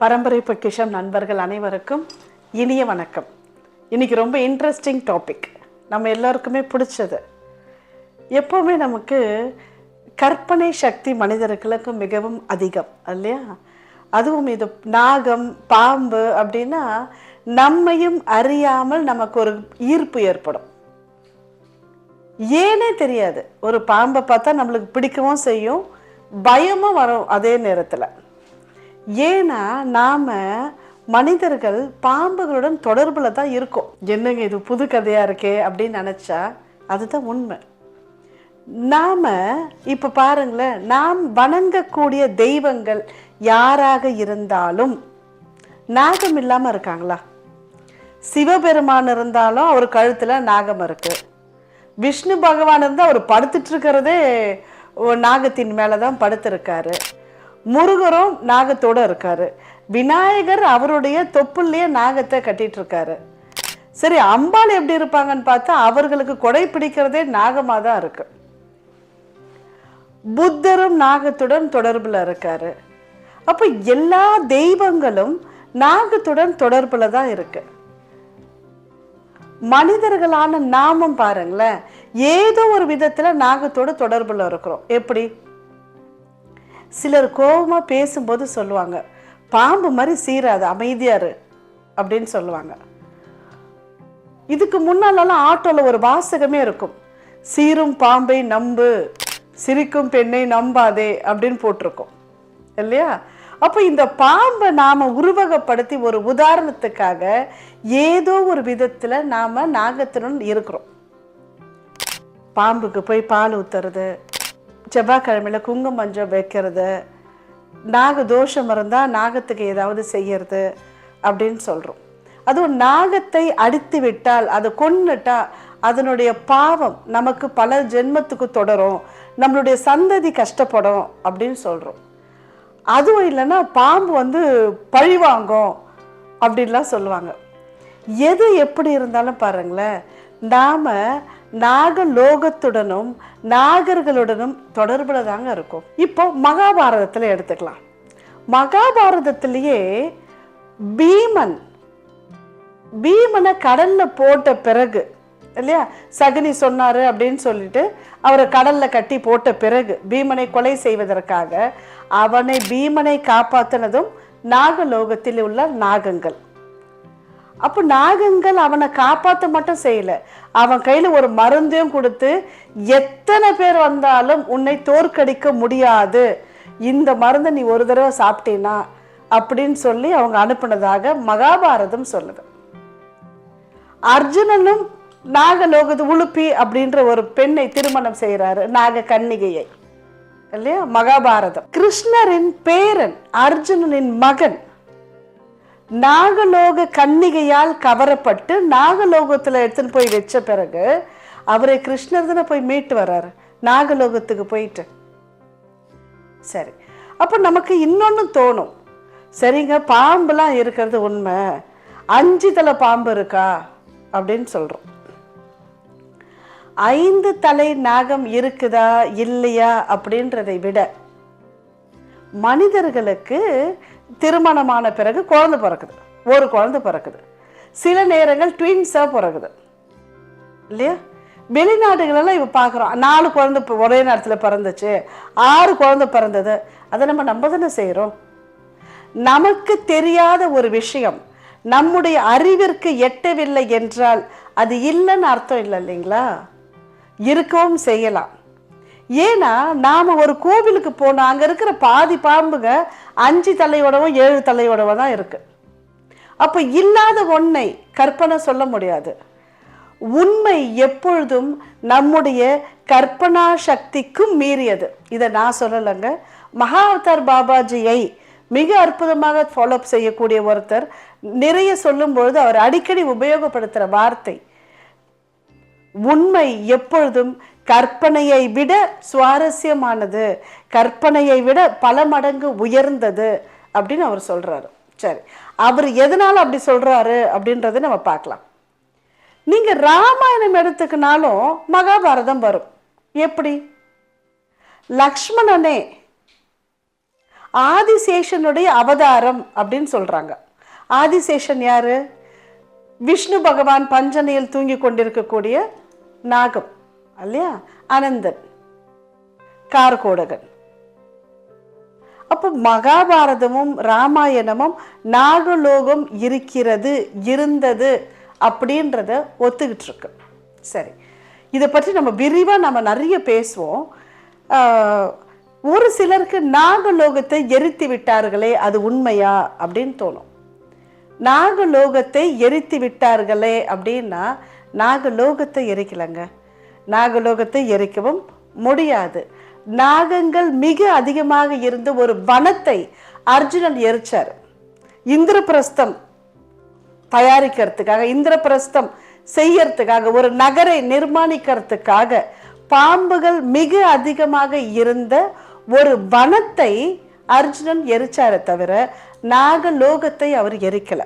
பரம்பரை பொக்கிஷம் நண்பர்கள் அனைவருக்கும் இனிய வணக்கம். இன்றைக்கி ரொம்ப இன்ட்ரெஸ்டிங் டாபிக் நம்ம எல்லோருக்குமே பிடிச்சது. எப்போவுமே நமக்கு கற்பனை சக்தி மனிதர்களுக்கு மிகவும் அதிகம் இல்லையா? அதுவும் இது நாகம் பாம்பு அப்படின்னா நம்மையும் அறியாமல் நமக்கு ஒரு ஈர்ப்பு ஏற்படும். ஏனே தெரியாது. ஒரு பாம்பை பார்த்தா நம்மளுக்கு பிடிக்கவும் செய்யும் பயமும் வரும் அதே நேரத்தில். ஏன்னா நாம் மனிதர்கள் பாம்புகளுடன் தொடர்பில் தான் இருக்கோம். என்னங்க இது புது கதையாக இருக்கே அப்படின்னு நினச்சா அதுதான் உண்மை. நாம் இப்போ பாருங்களேன் நாம் வணங்கக்கூடிய தெய்வங்கள் யாராக இருந்தாலும் நாகம் இல்லாமல் இருக்காங்களா? சிவபெருமான் இருந்தாலும் அவர் கழுத்தில் நாகம் இருக்குது விஷ்ணு பகவான் இருந்தால் அவர் படுத்துட்டு இருக்கிறதே நாகத்தின் மேலே தான் படுத்திருக்காரு. முருகரும் நாகத்தோட இருக்காரு. விநாயகர் அவருடைய தொப்புலயே நாகத்தை கட்டிட்டு இருக்காரு சரி அம்பாள் எப்படி இருப்பாங்கன்னு பார்த்தா அவர்களுக்கு கொடை பிடிக்கிறதே நாகமாக தான் இருக்கு. புத்தரும் நாகத்துடன் தொடர்பில் இருக்காரு. அப்போ எல்லா தெய்வங்களும் நாகத்துடன் தொடர்பில் தான் இருக்கு. மனிதர்களான நாமும் பாருங்களேன் ஏதோ ஒரு விதத்தில் நாகத்தோட தொடர்பில் இருக்கிறோம். எப்படி? சிலர் கோபமா பேசும்போது சொல்லுவாங்க பாம்பு மாதிரி சீராது அமைதியாரு அப்படின்னு சொல்லுவாங்க. இதுக்கு முன்னாலெல்லாம் ஆட்டோல ஒரு வாசகமே இருக்கும் சீரும் பாம்பை நம்பு சிரிக்கும் பெண்ணை நம்பாதே அப்படின்னு போட்டிருக்கோம் இல்லையா? அப்போ இந்த பாம்பை நாம உருவகப்படுத்தி ஒரு உதாரணத்துக்காக ஏதோ ஒரு விதத்துல நாம நாகத்தினுடன் இருக்கிறோம். பாம்புக்கு போய் பால் ஊத்துறது செவ்வாய்க்கிழமையில் குங்கும மஞ்சள் வைக்கிறது. நாக தோஷம் இருந்தால் நாகத்துக்கு ஏதாவது செய்யறது அப்படின்னு சொல்கிறோம் அதுவும் நாகத்தை அடித்து விட்டால் அதை கொன்னுட்டா அதனுடைய பாவம் நமக்கு பல ஜென்மத்துக்கு தொடரும். நம்மளுடைய சந்ததி கஷ்டப்படும் அப்படின்னு சொல்கிறோம் அதுவும் இல்லைன்னா பாம்பு வந்து பழிவாங்கும் அப்படின்லாம் சொல்லுவாங்க. எது எப்படி இருந்தாலும் பாருங்களேன் நாம் நாகலோகத்துடனும் நாகர்களுடனும் தொடர்பில் தாங்க இருக்கும். இப்போ மகாபாரதத்தில் எடுத்துக்கலாம். மகாபாரதத்திலேயே பீமன் பீமனை கடல்ல போட்ட பிறகு இல்லையா? சகுனி சொன்னாரு அப்படின்னு சொல்லிட்டு அவரை கடல்ல கட்டி போட்ட பிறகு பீமனை கொலை செய்வதற்காக அவனை பீமனை காப்பாத்தினதும் நாகலோகத்தில் உள்ள நாகங்கள். அப்போ நாகங்கள் அவனை காப்பாற்ற மட்டும் செய்யல. அவன் கையில் ஒரு மருந்தையும் கொடுத்து எத்தனை பேர் வந்தாலும் உன்னை தோற்கடிக்க முடியாது. இந்த மருந்தை நீ ஒரு தடவை சாப்பிட்டீனா? அப்படின்னு சொல்லி அவங்க அனுப்பினதாக மகாபாரதம் சொல்லுது. அர்ஜுனனும் நாகலோகது உளுப்பி அப்படின்ற ஒரு பெண்ணை திருமணம் செய்கிறாரு நாக கன்னிகையை இல்லையா? மகாபாரதம். கிருஷ்ணரின் பேரன் அர்ஜுனனின் மகன் நாகலோக கன்னிகையால் கவரப்பட்டு நாகலோகத்தில் எடுத்துன்னு போய் வச்ச பிறகு அவரை கிருஷ்ணர் தானே போய் மீட்டு வர்றாரு. நாகலோகத்துக்கு போயிட்டு. சரி. அப்போ நமக்கு இன்னொன்று தோணும். சரிங்க பாம்புலாம் இருக்கிறது உண்மை. அஞ்சு தலை பாம்பு இருக்கா? அப்படின்னு சொல்கிறோம் ஐந்து தலை நாகம் இருக்குதா? இல்லையா? அப்படின்றதை விட மனிதர்களுக்கு திருமணமான பிறகு குழந்தை பிறக்குது. ஒரு குழந்தை பிறக்குது. சில நேரங்கள் ட்வின்ஸாக பிறகுது. இல்லையா? வெளிநாடுகளெல்லாம் இப்போ பார்க்குறோம். நாலு குழந்தை இப்போ ஒரே நேரத்தில் பிறந்துச்சு. ஆறு குழந்தை பிறந்தது. அதை நம்ம நம்ம தானே செய்கிறோம்? நமக்கு தெரியாத ஒரு விஷயம். நம்முடைய அறிவிற்கு எட்டவில்லை என்றால் அது இல்லைன்னு அர்த்தம் இல்லை இல்லைங்களா? இருக்கவும் செய்யலாம். ஏன்னா நாம் ஒரு கோவிலுக்கு போனோம் அங்கே இருக்கிற பாதி பாம்புங்க அஞ்சு தலையோடவும் ஏழு தலையோடவோ தான் இருக்குது அப்போ இல்லாத ஒன்றை கற்பனை சொல்ல முடியாது. உண்மை எப்பொழுதும் நம்முடைய கற்பனா சக்திக்கும் மீறியது. இதை நான் சொல்லலைங்க. மகாவதார் பாபாஜியை மிக அற்புதமாக ஃபாலோ செய்யக்கூடிய ஒருத்தர். நிறைய சொல்லும்பொழுது அவர் அடிக்கடி உபயோகப்படுத்துகிற வார்த்தை. உண்மை எப்பொழுதும் கற்பனையை விட சுவாரஸ்யமானது கற்பனையை விட பல மடங்கு உயர்ந்தது அப்படின்னு அவர் சொல்றாரு. சரி அவர் எதனால அப்படி சொல்றாரு அப்படின்றத நம்ம பார்க்கலாம். நீங்க ராமாயணம் எடுத்துக்கினாலும் மகாபாரதம் வரும். எப்படி? லக்ஷ்மணனே ஆதிசேஷனுடைய அவதாரம் அப்படின்னு சொல்றாங்க. ஆதிசேஷன் யாரு? விஷ்ணு பகவான் பஞ்சனையில் தூங்கி கொண்டிருக்கக்கூடிய நாகம் இல்லையா அனந்தன் கார்கோடகன். அப்போ மகாபாரதமும் ராமாயணமும் நாகலோகம் இருக்கிறது இருந்தது அப்படின்றத ஒத்துக்கிட்டு இருக்கு சரி இதை பற்றி நம்ம விரிவாக நம்ம நிறைய பேசுவோம். ஒரு சிலருக்கு நாகலோகத்தை எரித்து விட்டார்களே அது உண்மையா அப்படின்னு தோணும். நாகலோகத்தை எரித்து விட்டார்களே அப்படின்னா நாகலோகத்தை எரிக்கலைங்க. நாகலோகத்தை எரிக்கவும் முடியாது. நாகங்கள் மிக அதிகமாக இருந்த ஒரு வனத்தை அர்ஜுனன் எரிச்சார். இந்திரபிரஸ்தம் தயாரிக்கிறதுக்காக இந்திரபிரஸ்தம் செய்யறதுக்காக ஒரு நகரை நிர்மாணிக்கிறதுக்காக பாம்புகள் மிக அதிகமாக இருந்த ஒரு வனத்தை அர்ஜுனன் எரிச்சாரே தவிர நாகலோகத்தை அவர் எரிக்கல.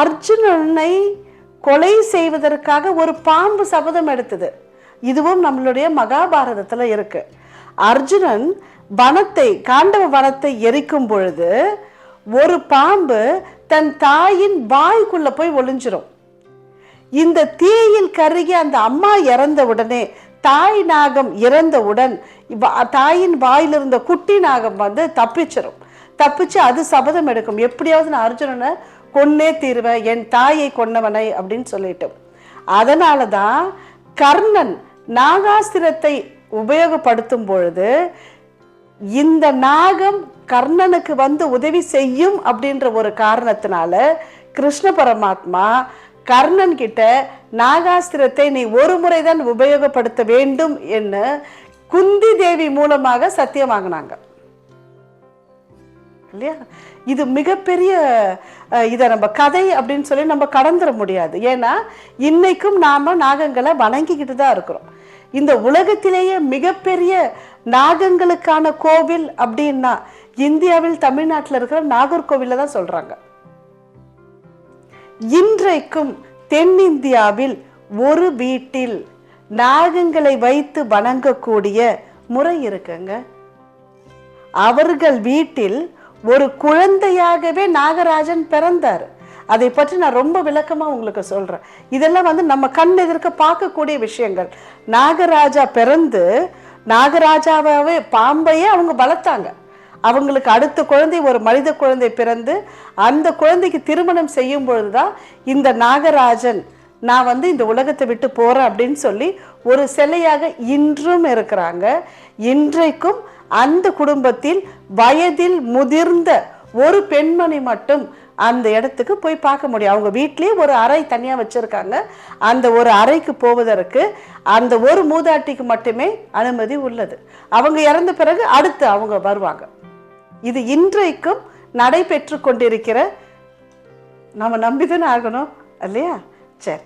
அர்ஜுனனை கொலை செய்வதற்காக ஒரு பாம்பு சபதம் எடுத்தது. இதுவும் நம்மளுடைய மகாபாரதத்துல இருக்கு. அர்ஜுனன் வனத்தை காண்டவ வனத்தை எரிக்கும் பொழுது ஒரு பாம்பு தன் தாயின் வாய்க்குள்ள போய் ஒளிஞ்சிரும். இந்த தீயில் கருகி அந்த அம்மா இறந்த உடனே தாய் நாகம் இறந்தவுடன் தாயின் வாயில் இருந்த குட்டி நாகம் வந்து தப்பிச்சிடும் தப்பிச்சு அது சபதம் எடுக்கும். எப்படியாவது நான் அர்ஜுனனை கொன்னே தீருவேன் என் தாயை கொன்னவனை அப்படின்னு சொல்லிட்டு. அதனால தான் கர்ணன் நாகாஸ்திரத்தை உபயோகப்படுத்தும் பொழுது இந்த நாகம் கர்ணனுக்கு வந்து உதவி செய்யும் அப்படின்ற ஒரு காரணத்தினால கிருஷ்ண பரமாத்மா கர்ணன் கிட்ட நாகாஸ்திரத்தை நீ ஒரு முறை தான் உபயோகப்படுத்த வேண்டும் என்று குந்தி தேவி மூலமாக சத்தியம் வாங்கினாங்க. இல்லையா? இது மிகப்பெரிய இதை நம்ம கதை அப்படின்னு சொல்லி நம்ம கடந்துட முடியாது. ஏன்னா இன்னைக்கும் நாம் நாகங்களை வணங்கிக்கிட்டு தான் இருக்கிறோம். இந்த உலகத்திலேயே மிகப்பெரிய நாகங்களுக்கான கோவில் அப்படின்னா இந்தியாவில் தமிழ்நாட்டில் இருக்கிற நாகர்கோவிலில் தான் சொல்கிறாங்க இன்றைக்கும் தென்னிந்தியாவில் ஒரு வீட்டில் நாகங்களை வைத்து வணங்கக்கூடிய முறை இருக்குங்க. அவர்கள் வீட்டில் ஒரு குழந்தையாகவே நாகராஜன் பிறந்தார். அதை பற்றி நான் ரொம்ப விளக்கமாக உங்களுக்கு சொல்கிறேன் இதெல்லாம் வந்து நம்ம கண் எதிர்க்க பார்க்கக்கூடிய விஷயங்கள். நாகராஜா பிறந்து நாகராஜாவே பாம்பையே அவங்க வளர்த்தாங்க. அவங்களுக்கு அடுத்த குழந்தை ஒரு மனித குழந்தை பிறந்து அந்த குழந்தைக்கு திருமணம் செய்யும் பொழுதுதான் இந்த நாகராஜன் நான் வந்து இந்த உலகத்தை விட்டு போகிறேன் அப்படின்னு சொல்லி ஒரு சிலையாக இன்றும் இருக்கிறாங்க. இன்றைக்கும் அந்த குடும்பத்தில் வயதில் முதிர்ந்த ஒரு பெண்மணி மட்டும் அந்த இடத்துக்கு போய் பார்க்க முடியும். அவங்க வீட்லேயே ஒரு அறை தனியாக வச்சுருக்காங்க. அந்த ஒரு அறைக்கு போவதற்கு அந்த ஒரு மூதாட்டிக்கு மட்டுமே அனுமதி உள்ளது. அவங்க இறந்த பிறகு அடுத்து அவங்க வருவாங்க. இது இன்றைக்கும் நடைபெற்று கொண்டிருக்கிற நம்ம நம்பிதானே ஆகணும் இல்லையா? சரி.